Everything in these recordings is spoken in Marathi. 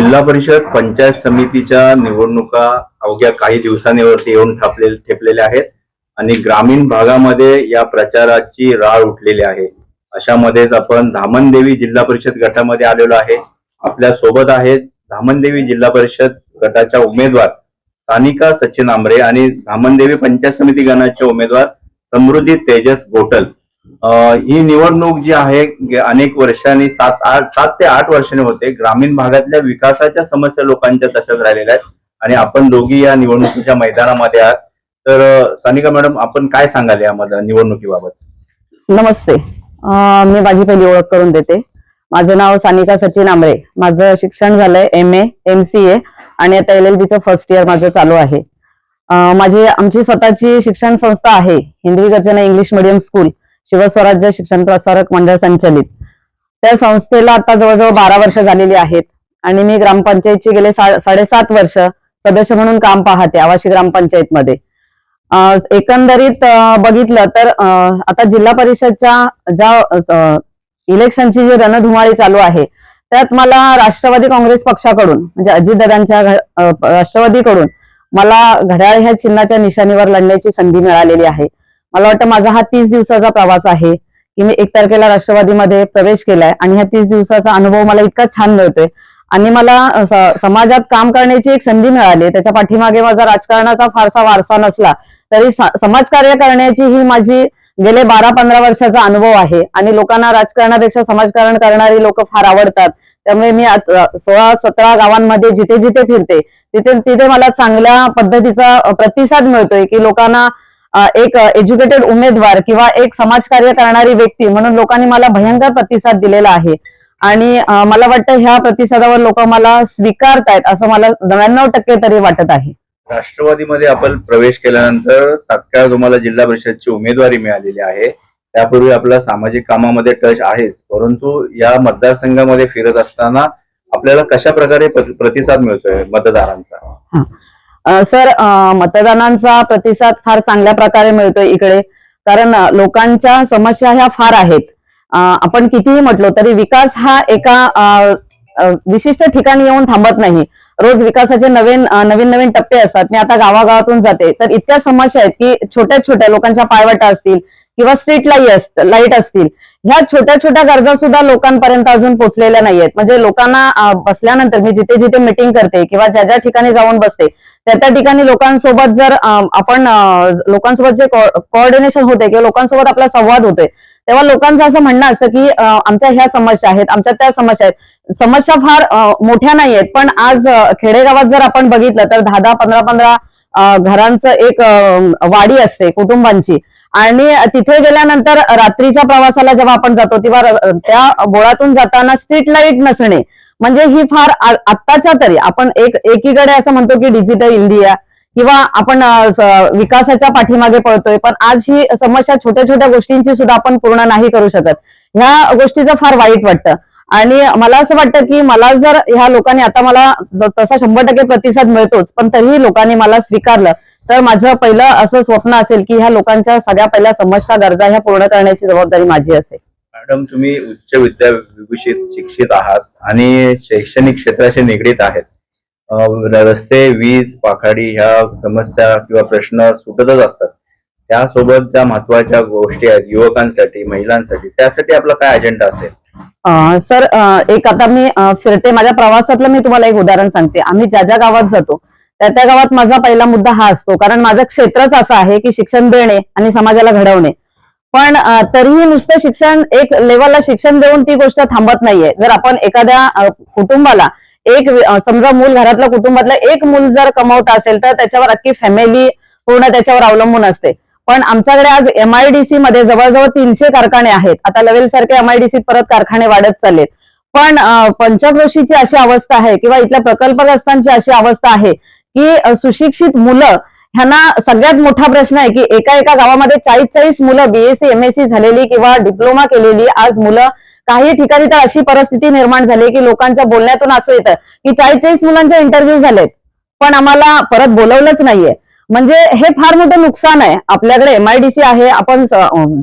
जिल्हा परिषद पंचायत समितीच्या निवडणुका अवघ्या काही दिवसांवरती येऊन ठेपले ठेपलेल्या आहेत आणि ग्रामीण भागामध्ये या प्रचाराची राळ उठलेली आहे. अशामध्येच आपण धामणदेवी जिल्हा परिषद गटामध्ये आलेलो आहे. आपल्यासोबत आहेत धामणदेवी जिल्हा परिषद गटाच्या उमेदवार सानिका सचिन आंबरे आणि धामणदेवी पंचायत समिती गणाचे उमेदवार समृद्धी तेजस गोटल. ही निवडणूक जी आहे अनेक वर्षांनी सात आठ सात ते आठ वर्षांनी होते. ग्रामीण भागातल्या विकासाच्या समस्या लोकांच्या तशाच राहिलेल्या आहेत. आणि आपण दोघी या निवडणुकीच्या मैदानामध्ये आहात. तर सानिका मॅडम आपण काय सांगाल या निवडणुकीबाबत? नमस्ते. मी माझी पहिली ओळख करून देते. माझं नाव सानिका सचिन आंबरे माझं शिक्षण झालंय M A M C A आणि आता एल एल बीचं फर्स्ट इयर माझं चालू आहे. माझी आमची स्वतःची शिक्षण संस्था आहे. हिंदवी गर्जना इंग्लिश मिडियम स्कूल शिवस्वराज्य शिक्षण प्रसारक मंडळ संचलित. त्या संस्थेला आता जवळजवळ बारा वर्ष झालेली आहेत. आणि मी ग्रामपंचायतची गेले साडेसात वर्ष सदस्य म्हणून काम पाहते आवाशी ग्रामपंचायतमध्ये. मध्ये एकंदरीत बघितलं तर आता जिल्हा परिषदच्या ज्या इलेक्शनची जी रणधुमाळी चालू आहे त्यात मला राष्ट्रवादी काँग्रेस पक्षाकडून म्हणजे अजितदादांच्या राष्ट्रवादीकडून मला घड्याळ ह्या चिन्हाच्या निशाणीवर लढण्याची संधी मिळालेली आहे. मला वाटतं माझा हा तीस दिवसाचा प्रवास आहे की मी एक तारखेला राष्ट्रवादीमध्ये प्रवेश केलाय आणि ह्या तीस दिवसाचा अनुभव मला इतका छान मिळतोय. आणि मला समाजात काम करण्याची एक संधी मिळाली. त्याच्या पाठीमागे माझा राजकारणाचा फारसा वारसा नसला तरी समाजकार्य करण्याची ही माझी गेले बारा पंधरा वर्षाचा अनुभव आहे. आणि लोकांना राजकारणापेक्षा समाजकारण करणारी लोक फार आवडतात. त्यामुळे मी सोळा सतरा गावांमध्ये जिथे जिथे फिरते तिथे तिथे मला चांगल्या पद्धतीचा प्रतिसाद मिळतोय की लोकांना एक एज्युकेटेड उमेदवार किंवा एक समाजकार्य करणारी व्यक्ती म्हणून लोकांनी मला भयंकर प्रतिसाद दिलेला आहे. आणि मला वाटतं ह्या प्रतिसादावर लोक मला स्वीकारतायत असं मला नव्याण्णव टक्के तरी वाटत आहे. राष्ट्रवादीमध्ये आपण प्रवेश केल्यानंतर तात्काळ तुम्हाला जिल्हा परिषदची उमेदवारी मिळालेली आहे. त्यापूर्वी आपला सामाजिक कामामध्ये टच आहेच परंतु या मतदारसंघामध्ये फिरत असताना आपल्याला कशा प्रकारे प्र- प्रतिसाद मिळतोय मतदारांचा? सर मतदानांचा प्रतिसाद फार चांगल्या प्रकारे मिळतोय इकडे. कारण लोकांच्या समस्या ह्या फार आहेत. आपण कितीही म्हटलो तरी विकास हा एका विशिष्ट ठिकाणी येऊन थांबत नाही. रोज विकासाचे नवीन नवीन नवीन टप्पे असतात. मी आता गावागावातून जाते. तर इतक्या समस्या आहेत की छोट्या छोट्या लोकांच्या पायवाटा असतील किंवा स्ट्रीट लाइट लाइट असतील. ह्या छोट्या छोट्या गरजा सुद्धा लोकांपर्यंत अजून पोहोचलेल्या नाहीयेत. म्हणजे लोकांना बसल्यानंतर मी जिथे जिथे मिटिंग करते किंवा ज्या ज्या ठिकाणी जाऊन बसते त्या त्या ठिकाणी लोकांसोबत जर आपण लोकांसोबत जे कोऑर्डिनेशन होते किंवा लोकांसोबत आपला संवाद होतोय तेव्हा लोकांचं असं म्हणणं असतं की आमच्या ह्या समस्या आहेत आमच्या त्या समस्या आहेत. समस्या फार मोठ्या नाही आहेत पण आज खेडेगावात जर आपण बघितलं तर दहा दहा पंधरा पंधरा घरांचं एक वाडी असते कुटुंबांची. आणि तिथे गेल्यानंतर रात्रीच्या प्रवासाला जेव्हा आपण जातो तेव्हा त्या बोळातून जाताना स्ट्रीट लाइट नसणे म्हणजे ही फार आत्ताच्या तरी आपण एक एकीकडे असं म्हणतो की डिजिटल इंडिया किंवा आपण विकासाच्या पाठीमागे पळतोय पण आज ही समस्या छोट्या छोट्या गोष्टींची सुद्धा आपण पूर्ण नाही करू शकत. ह्या गोष्टीचं फार वाईट वाटतं. आणि मला असं वाटतं की मला जर ह्या लोकांनी आता मला तसा शंभर टक्के प्रतिसाद मिळतोच पण तरीही लोकांनी मला स्वीकारलं तर माझं पहिलं असं स्वप्न असेल की ह्या लोकांच्या सगळ्या पहिल्या समस्या गरजा ह्या पूर्ण करण्याची जबाबदारी माझी असेल. मॅडम तुम्ही उच्च विद्याविभूषित शिक्षित आहात आणि शैक्षणिक क्षेत्राशी निगडीत आहेत. रस्ते वीज पाखाडी ह्या समस्या किंवा प्रश्न सुटतच असतात. त्यासोबत ज्या महत्त्वाच्या गोष्टी आहेत युवकांसाठी महिलांसाठी त्यासाठी आपला काय अजेंडा असेल? अं, सर अं, एक आता मी अं, फिरते माझ्या प्रवासातलं मी तुम्हाला एक उदाहरण सांगते. आम्ही ज्या ज्या गावात जातो त्या त्या गावात माझा पहिला मुद्दा हा असतो. कारण माझं क्षेत्रच असं आहे की शिक्षण देणे आणि समाजाला घडवणे. पण तरीही नुसतं शिक्षण एक लेवलला शिक्षण देऊन ती गोष्ट थांबत नाहीये. जर आपण एखाद्या कुटुंबाला एक समजा मूल घरातलं कुटुंबातलं एक मूल जर कमवत असेल तर त्याच्यावर अख्खी फॅमिली पूर्ण त्याच्यावर अवलंबून असते. पण आमच्याकडे आज एमआयडीसी मध्ये जवळजवळ तीनशे कारखाने आहेत. आता लवेल सारखे एमआयडीसी परत कारखाने वाढत चाललेत. पण पंचक्रोशीची अशी अवस्था आहे किंवा इथल्या प्रकल्पग्रस्तांची अशी अवस्था आहे की सुशिक्षित मुलं ह्यांना सगळ्यात मोठा प्रश्न आहे की एका एका गावामध्ये चाळीस चाळीस मुलं बीएससी एमएससी झालेली किंवा डिप्लोमा केलेली आज मुलं काही ठिकाणी तर अशी परिस्थिती निर्माण झाली की लोकांच्या बोलण्यातून असं येतं की चाळीस चाळीस मुलांचे इंटरव्ह्यू झालेत पण आम्हाला परत बोलवलंच नाहीये. म्हणजे हे फार मोठं नुकसान आहे. आपल्याकडे एमआयडीसी आहे आपण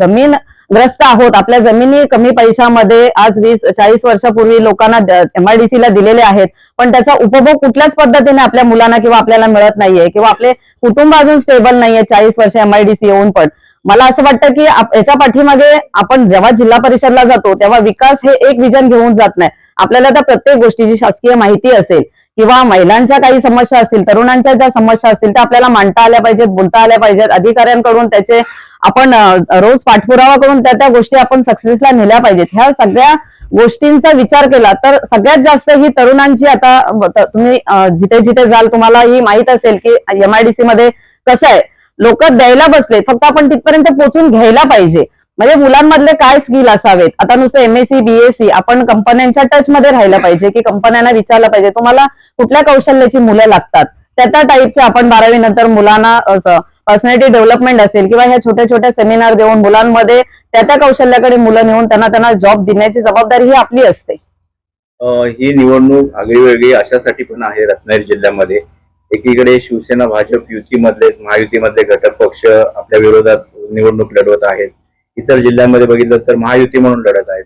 जमीन ग्रस्त आहोत. आपल्या जमिनी कमी पैशामध्ये आज वीस चाळीस वर्षापूर्वी लोकांना एमआयडीसी ला दिलेले आहेत. पण त्याचा उपभोग कुठल्याच पद्धतीने आपल्या मुलांना किंवा आपल्याला मिळत नाहीये किंवा आपले कुटुंब अजून स्टेबल नाहीये. चाळीस वर्ष एमआयडीसी येऊन पण. मला असं वाटतं की याच्या पाठीमागे आपण जेव्हा जिल्हा परिषदला जातो तेव्हा विकास हे एक विजन घेऊन जात नाही. आपल्याला त्या प्रत्येक गोष्टीची शासकीय माहिती असेल किंवा महिलांच्या काही समस्या असतील तरुणांच्या ज्या समस्या असतील त्या आपल्याला मांडता आल्या पाहिजेत बोलता आल्या पाहिजेत. अधिकाऱ्यांकडून त्याचे आपण रोज पाठपुरावा करून त्या त्या गोष्टी आपण सक्सेसला नेल्या पाहिजेत. ह्या सगळ्या गोष्टींचा विचार केला तर सगळ्यात जास्त ही तरुणांची आता तुम्ही जिथे जिथे जाल तुम्हाला ही माहीत असेल की एमआयडीसी मध्ये कसं आहे. लोक द्यायला बसले फक्त आपण तिथपर्यंत पोहोचून घ्यायला पाहिजे. म्हणजे मुलांमधले काय स्किल असावेत? आता नुसतं एमएससी बीएससी आपण कंपन्यांच्या टच मध्ये राहिलं पाहिजे की कंपन्यांना विचारलं पाहिजे तुम्हाला कुठल्या कौशल्याची मुलं लागतात? त्या त्या टाईपच्या आपण बारावी नंतर मुलांना पर्सनॅलिटी डेव्हलपमेंट असेल किंवा ह्या छोट्या छोट्या सेमिनार देऊन मुलांमध्ये त्या त्या कौशल्याकडे मुलं नेऊन त्यांना त्यांना जॉब देण्याची जबाबदारी ही आपली असते. ही निवडणूक आगळीवेगळी अशासाठी पण आहे रत्नागिरी जिल्ह्यामध्ये. एकीकडे शिवसेना भाजप युतीमधले महायुतीमधले घटक पक्ष आपल्या विरोधात निवडणूक लढवत आहेत. इतर जिल्ह्यांमध्ये बघितलं तर महायुती म्हणून लढत आहेत.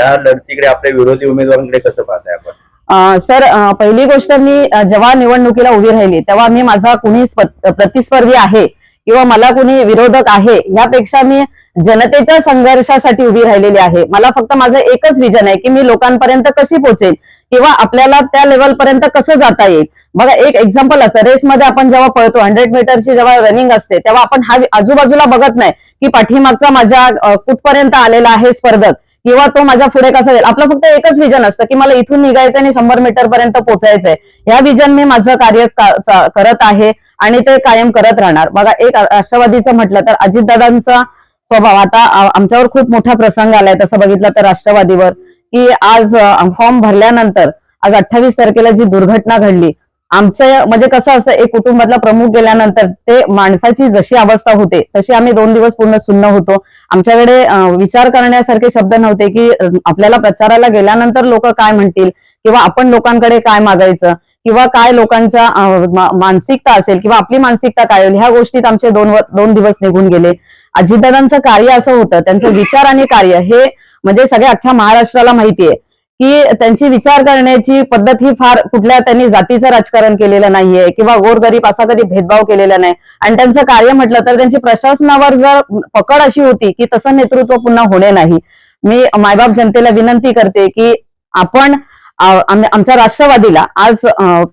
या लढतीकडे आपल्या विरोधी उमेदवारांकडे कसं पाहताय आपण? सर पहिली गोष्ट मी जेव्हा निवडणुकीला उभी राहिली तेव्हा मी माझा कुणी प्रतिस्पर्धी आहे किंवा मला कुणी विरोधक आहे यापेक्षा मी जनतेच्या संघर्षासाठी उभी राहिलेली आहे. मला फक्त माझं एकच विजन आहे की मी लोकांपर्यंत कशी पोहोचेल किंवा आपल्याला त्या लेवलपर्यंत कसं जाता येईल. बघा एक एक्झाम्पल असं रेसमध्ये आपण जेव्हा पळतो हंड्रेड मीटरची जेव्हा रनिंग असते तेव्हा आपण हा आजूबाजूला बघत नाही की पाठीमागचा माझ्या कुठपर्यंत आलेला आहे स्पर्धक. किंवा तो माझ्या पुढे कसा जाईल? आपलं फक्त एकच विजन असतं की मला इथून निघायचं आणि शंभर मीटर पर्यंत पोहोचायचंय ह्या विजन मी माझं कार्य करत आहे आणि ते कायम करत राहणार. बघा एक राष्ट्रवादीचं म्हटलं तर अजितदादांचा स्वभाव. आता आमच्यावर खूप मोठा प्रसंग आलाय. तसं बघितलं तर राष्ट्रवादीवर की आज फॉर्म भरल्यानंतर आज अठ्ठावीस तारखेला जी दुर्घटना घडली आमचं म्हणजे कसं असं एक कुटुंबातला प्रमुख गेल्यानंतर ते माणसाची जशी अवस्था होते तशी आम्ही दोन दिवस पूर्ण सुन्न होतो. आमच्याकडे विचार करण्यासारखे शब्द नव्हते की आपल्याला प्रचाराला गेल्यानंतर लोक काय म्हणतील किंवा आपण लोकांकडे काय मागायचं किंवा काय लोकांच्या मानसिकता असेल किंवा आपली मानसिकता काय होईल ह्या गोष्टीत आमचे दोन दोन दिवस निघून गेले. अजितदादांचं कार्य असं होतं त्यांचं विचार आणि कार्य हे म्हणजे सगळ्या अख्ख्या महाराष्ट्राला माहितीये. की त्यांची विचार करण्याची पद्धत ही फार कुठल्या त्यांनी जातीचं राजकारण केलेलं नाहीये किंवा गोरगरीब असा कधी भेदभाव केलेला नाही. आणि त्यांचं कार्य म्हटलं तर त्यांची प्रशासनावर जर पकड अशी होती की तसं नेतृत्व पुन्हा होणे नाही. मी मायबाप जनतेला विनंती करते की आपण आमच्या राष्ट्रवादीला आज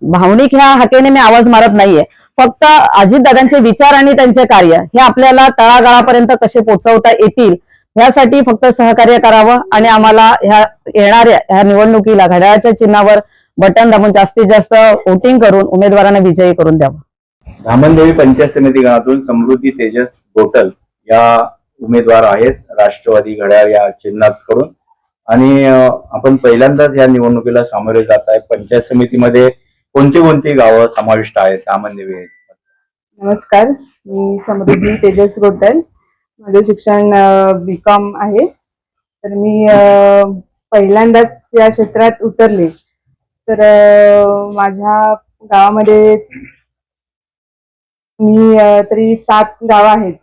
भावनिक ह्या हाकेने मी आवाज मारत नाहीये. फक्त अजितदादांचे विचार आणि त्यांचे कार्य हे आपल्याला तळागाळापर्यंत कसे पोहोचवता येतील ह्यासाठी फक्त सहकार्य करावं आणि आम्हाला ह्या येणाऱ्या ह्या निवडणुकीला घड्याळाच्या चिन्हावर बटन दाबून जास्तीत जास्त वोटिंग करून उमेदवारांना विजयी करून द्यावं. धामणदेवी पंचायत समिती गणातून समृद्धी तेजस गोटल या उमेदवार आहेत. राष्ट्रवादी घड्याळ या चिन्हात कडून आणि आपण पहिल्यांदाच या निवडणुकीला सामोरे जात आहे. पंचायत समितीमध्ये कोणती कोणती गावं समाविष्ट आहेत? धामणदेवी. नमस्कार. मी समृद्धी तेजस गोटल. माझं शिक्षण बी कॉम आहे. तर मी पहिल्यांदाच या क्षेत्रात उतरले. तर माझ्या गावामध्ये मी तरी सात गावं आहेत.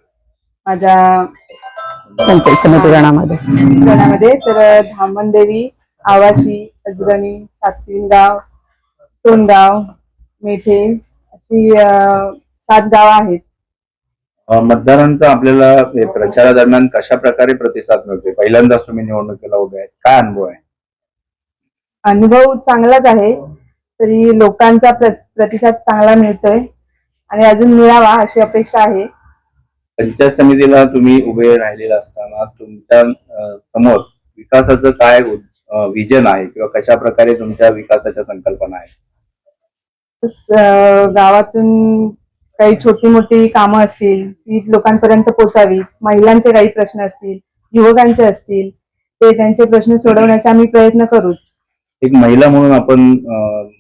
माझ्या गणामध्ये गणामध्ये तर अ, धामणदेवी आवाशी अजरणी सातवीनगाव सोनगाव मेठे अशी सात गावं आहेत. मतदारांचा आपल्याला प्रचारादरम्यान कशा प्रकारे प्रतिसाद मिळतोय? पहिल्यांदाच तुम्ही निवडणुकीला उभे आहेत. काय अनुभव आहे? अनुभव चांगलाच आहे तरी लोकांचा प्र- प्रतिसाद चांगला मिळतोय आणि अजून मिळावा अशी अपेक्षा आहे. पंचायत समितीला तुम्ही उभे राहिलेले असताना तुमच्यासमोर विकासाचं काय विजन आहे किंवा कशा प्रकारे तुमच्या विकासाच्या संकल्पना आहेत? गावातून काही छोटी मोठी कामं असतील ती लोकांपर्यंत पोचावी महिलांचे काही प्रश्न असतील युवकांचे असतील ते त्यांचे प्रश्न सोडवण्याचा आम्ही प्रयत्न करूच. एक महिला म्हणून आपण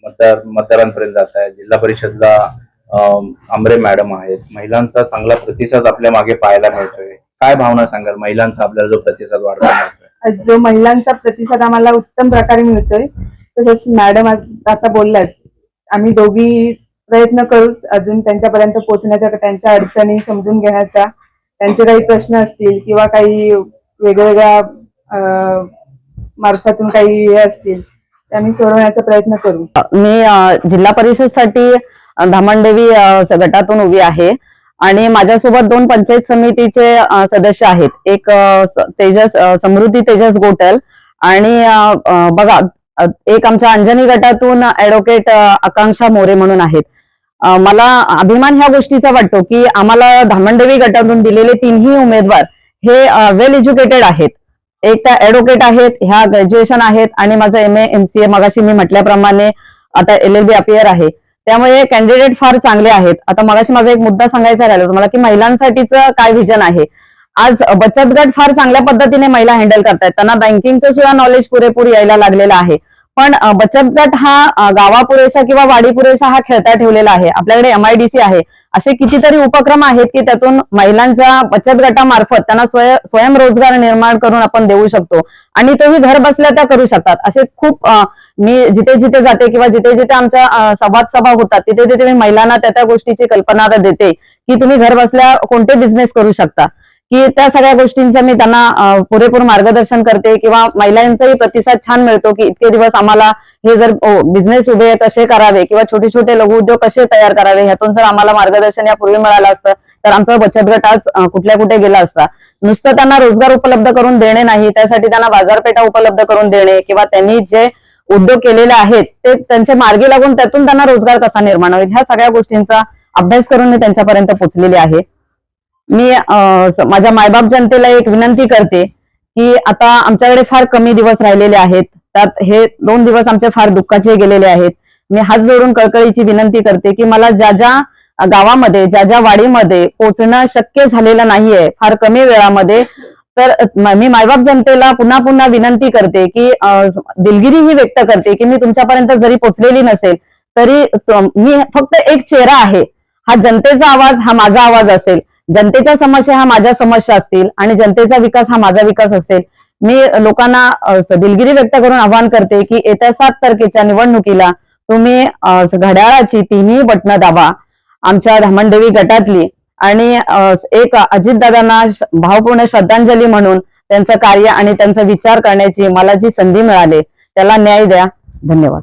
मतदार मतदारांपर्यंत जात आहे. जिल्हा परिषदला आमरे मॅडम आहेत. महिलांचा चांगला प्रतिसाद आपल्या मागे पाहायला मिळतोय. काय भावना सांगाल? महिलांचा आपल्याला जो प्रतिसाद आज जो महिलांचा प्रतिसाद आम्हाला उत्तम प्रकारे मिळतोय तसंच मॅडम आता बोलल्याच आम्ही दोघी प्रयत्न करूच अजून त्यांच्यापर्यंत पोहोचण्याचा त्यांच्या अडचणी समजून घेण्याचा. त्यांचे काही प्रश्न असतील किंवा काही वेगवेगळ्या मार्फतून मार्फातून काही हे असतील त्यांनी सोडवण्याचा प्रयत्न करू. मी जिल्हा परिषदसाठी अ, धामणदेवी गटातून उभी आहे आणि माझ्यासोबत दोन पंचायत समितीचे सदस्य आहेत. एक तेजस समृद्धी तेजस गोटल आणि बघा एक आमच्या अंजनी गटातून ऍडव्होकेट आकांक्षा मोरे म्हणून आहेत. मला अभिमान ह्या गोष्टीचा वाटतो की आम्हाला धामणदेवी गटातून दिलेले तिन्ही उमेदवार हे वेल एज्युकेटेड आहेत. एक त्या ऍडव्होकेट आहेत ह्या ग्रॅज्युएशन आहेत आणि माझं M A M C A मगाशी मी म्हटल्याप्रमाणे आता एल एल बी अपियर आहे. त्यामुळे कॅन्डिडेट फार चांगले आहेत. आता मगाशी माझा एक मुद्दा सांगायचा राहिला तुम्हाला की महिलांसाठीचं काय व्हिजन आहे? आज बचत गट फार चांगल्या पद्धतीने महिला हँडल करतायत. त्यांना बँकिंगचं सुद्धा नॉलेज पुरेपूर यायला लागलेलं आहे. पण बचत गट हा गावा गावापुरेसा किंवा वाडी पुरेसा हा खेळता ठेवलेला आहे. आपल्याकडे एमआयडीसी आहे. असे कितीतरी उपक्रम आहेत की त्यातून महिलांच्या बचत गटामार्फत त्यांना स्वय स्वयंरोजगार निर्माण करून आपण देऊ शकतो. आणि तोही घर बसल्या त्या करू शकतात. असे खूप मी जिथे जिथे जाते किंवा जिथे जिथे आमच्या संवाद सभा होतात तिथे तिथे मी महिलांना त्या त्या गोष्टीची कल्पना देते की तुम्ही घर बसल्या कोणते बिझनेस करू शकता. की त्या सगळ्या गोष्टींचं मी त्यांना पुरेपूर मार्गदर्शन करते किंवा महिलांचाही प्रतिसाद छान मिळतो की इतके दिवस आम्हाला हे जर बिझनेस उभे कसे करावे किंवा छोटे छोटे लघु उद्योग कसे तयार करावे ह्यातून जर आम्हाला मार्गदर्शन यापूर्वी मिळालं असतं तर आमचा बचत गट आज कुठल्या कुठे गेला असता. नुसतं त्यांना रोजगार उपलब्ध करून देणे नाही त्यासाठी त्यांना बाजारपेठा उपलब्ध करून देणे किंवा त्यांनी जे उद्योग केलेले आहेत ते त्यांचे मार्गी लागून त्यातून त्यांना रोजगार कसा निर्माण होईल ह्या सगळ्या गोष्टींचा अभ्यास करून मी त्यांच्यापर्यंत पोहोचलेली आहे. मी माझ्या मायबाप जनतेला एक विनंती करते की आता आमच्याकडे फार कमी दिवस राहिलेले आहेत. त्यात हे दोन दिवस आमचे फार दुःखाचे गेलेले आहेत. मी हात जोडून कळकळीची विनंती करते की मला ज्या ज्या गावामध्ये ज्या ज्या वाडीमध्ये पोहोचणं शक्य झालेलं नाहीये फार कमी वेळामध्ये तर मी मायबाप जनतेला पुन्हा पुन्हा विनंती करते की दिलगिरी ही व्यक्त करते की मी तुमच्यापर्यंत जरी पोचलेली नसेल तरी मी फक्त एक चेहरा आहे. हा जनतेचा आवाज हा माझा आवाज असेल. जनतेच्या समस्या हा माझ्या समस्या असतील आणि जनतेचा विकास हा माझा विकास असेल मी लोकांना दिलगिरी व्यक्त करून आवाहन करते की येत्या सात तारखेच्या निवडणुकीला तुम्ही घड्याळाची तिन्ही बटणं दाबा आमच्या धामणदेवी गटातली. आणि एक अजितदादांना भावपूर्ण श्रद्धांजली म्हणून त्यांचं कार्य आणि त्यांचा विचार करण्याची मला जी संधी मिळाली त्याला न्याय द्या. धन्यवाद.